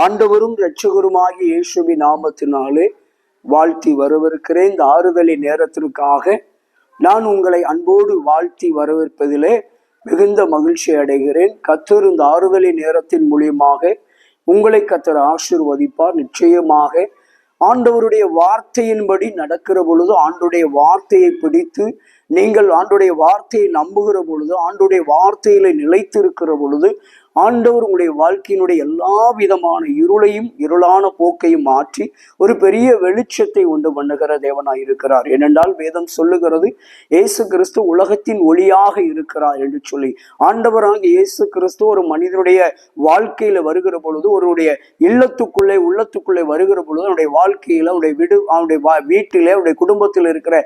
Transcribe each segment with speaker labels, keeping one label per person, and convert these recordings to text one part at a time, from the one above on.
Speaker 1: ஆண்டவரும் இரட்சகருமாகிய இயேசுவி நாமத்தினாலே வாழ்த்தி வரவிருக்கிறேன் இந்த ஆறுதலை நேரத்திற்காக நான் உங்களை அன்போடு வாழ்த்தி வரவேற்பதிலே மிகுந்த மகிழ்ச்சி அடைகிறேன். கத்தர் இந்த ஆறுதலை நேரத்தின் மூலியமாக உங்களை கத்தர் ஆசீர்வதிப்பார். நிச்சயமாக ஆண்டவருடைய வார்த்தையின்படி நடக்கிற பொழுது ஆண்டுடைய வார்த்தையை பிடித்து நீங்கள் ஆண்டுடைய வார்த்தையை நம்புகிற பொழுது ஆண்டுடைய வார்த்தையில நிலைத்திருக்கிற பொழுது ஆண்டவர் உங்களுடைய வாழ்க்கையினுடைய எல்லா விதமான இருளையும் இருளான போக்கையும் மாற்றி ஒரு பெரிய வெளிச்சத்தை உண்டு பண்ணுகிற தேவனாய் இருக்கிறார். ஏனென்றால் வேதம் சொல்லுகிறது இயேசு கிறிஸ்து உலகத்தின் ஒளியாக இருக்கிறார் என்று சொல்லி. ஆண்டவராக இயேசு கிறிஸ்து ஒரு மனிதனுடைய வாழ்க்கையில வருகிற பொழுது ஒருவருடைய இல்லத்துக்குள்ளே உள்ளத்துக்குள்ளே வருகிற பொழுது அவனுடைய வாழ்க்கையில அவனுடைய விடு அவனுடைய வா- வீட்டிலே அவனுடைய குடும்பத்தில் இருக்கிற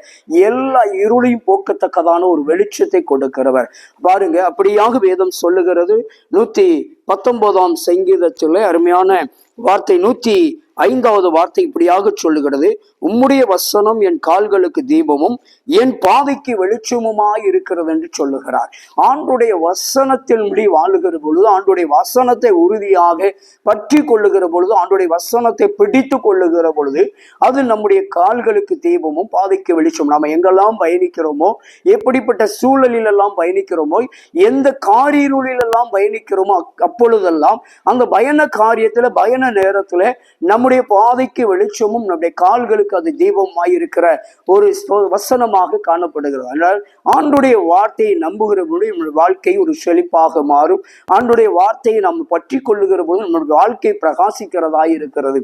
Speaker 1: எல்லா இருளையும் போ போக்கத்தக்கதான ஒரு வெளிச்சத்தை கொடுக்கிறவர். பாருங்க அப்படியாக வேதம் சொல்லுகிறது. நூத்தி பத்தொன்பதாம் சங்கீதத்தில் அருமையான வார்த்தை நூத்தி ஐந்தாவது வார்த்தை இப்படியாக சொல்லுகிறது உம்முடைய வசனம் என் கால்களுக்கு தீபமும் என் பாதைக்கு வெளிச்சமுமாய் இருக்கிறது என்று சொல்லுகிறார். ஆண்டுடைய வசனத்தின்படி வாழுகிற பொழுது ஆண்டுடைய வசனத்தை உறுதியாக பற்றி கொள்ளுகிற பொழுது ஆண்டுடைய வசனத்தை பிடித்து கொள்ளுகிற பொழுது அது நம்முடைய கால்களுக்கு தீபமும் பாதைக்கு வெளிச்சம் நாம எங்கெல்லாம் பயணிக்கிறோமோ எப்படிப்பட்ட சூழலில் எல்லாம் பயணிக்கிறோமோ எந்த காரிருளில் எல்லாம் பயணிக்கிறோமோ அப்பொழுதெல்லாம் அந்த பயண காரியத்துல பயண நேரத்துல நம்முடைய பாதைக்கு வெளிச்சமும் நம்முடைய கால்களுக்கு அது தீபமாய் இருக்கிற ஒரு வசனமாக காணப்படுகிறது. அதனால் ஆண்டுடைய வார்த்தையை நம்புகிற பொழுது நம்முடைய வாழ்க்கை ஒரு செழிப்பாக மாறும். ஆண்டுடைய வார்த்தையை நாம் பற்றி கொள்ளுகிற பொழுது நம்முடைய வாழ்க்கை பிரகாசிக்கிறதாய் இருக்கிறது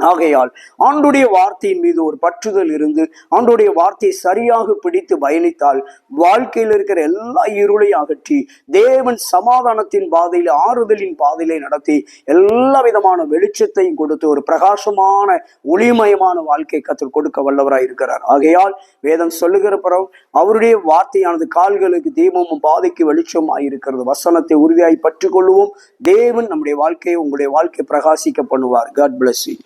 Speaker 1: ஆகையால் ஆண்டுடைய வார்த்தையின் மீது ஒரு பற்றுதல் இருந்து ஆண்டுடைய வார்த்தையை சரியாக பிடித்து பயணித்தால் வாழ்க்கையில் இருக்கிற எல்லா இருளையும் அகற்றி தேவன் சமாதானத்தின் பாதையில ஆறுதலின் பாதையிலே நடத்தி எல்லா விதமான வெளிச்சத்தையும் கொடுத்து ஒரு பிரகாசமான ஒளிமயமான வாழ்க்கை கத்தில் கொடுக்க வல்லவராய் இருக்கிறார். ஆகையால் வேதம் சொல்லுகிற பிறகு அவருடைய வார்த்தையானது கால்களுக்கு தீபமும் பாதைக்கு வெளிச்சம் ஆயிருக்கிறது வசனத்தை உறுதியாய் பற்றி கொள்வோம் தேவன் நம்முடைய வாழ்க்கையை உங்களுடைய வாழ்க்கை பிரகாசிக்க பண்ணுவார். God bless you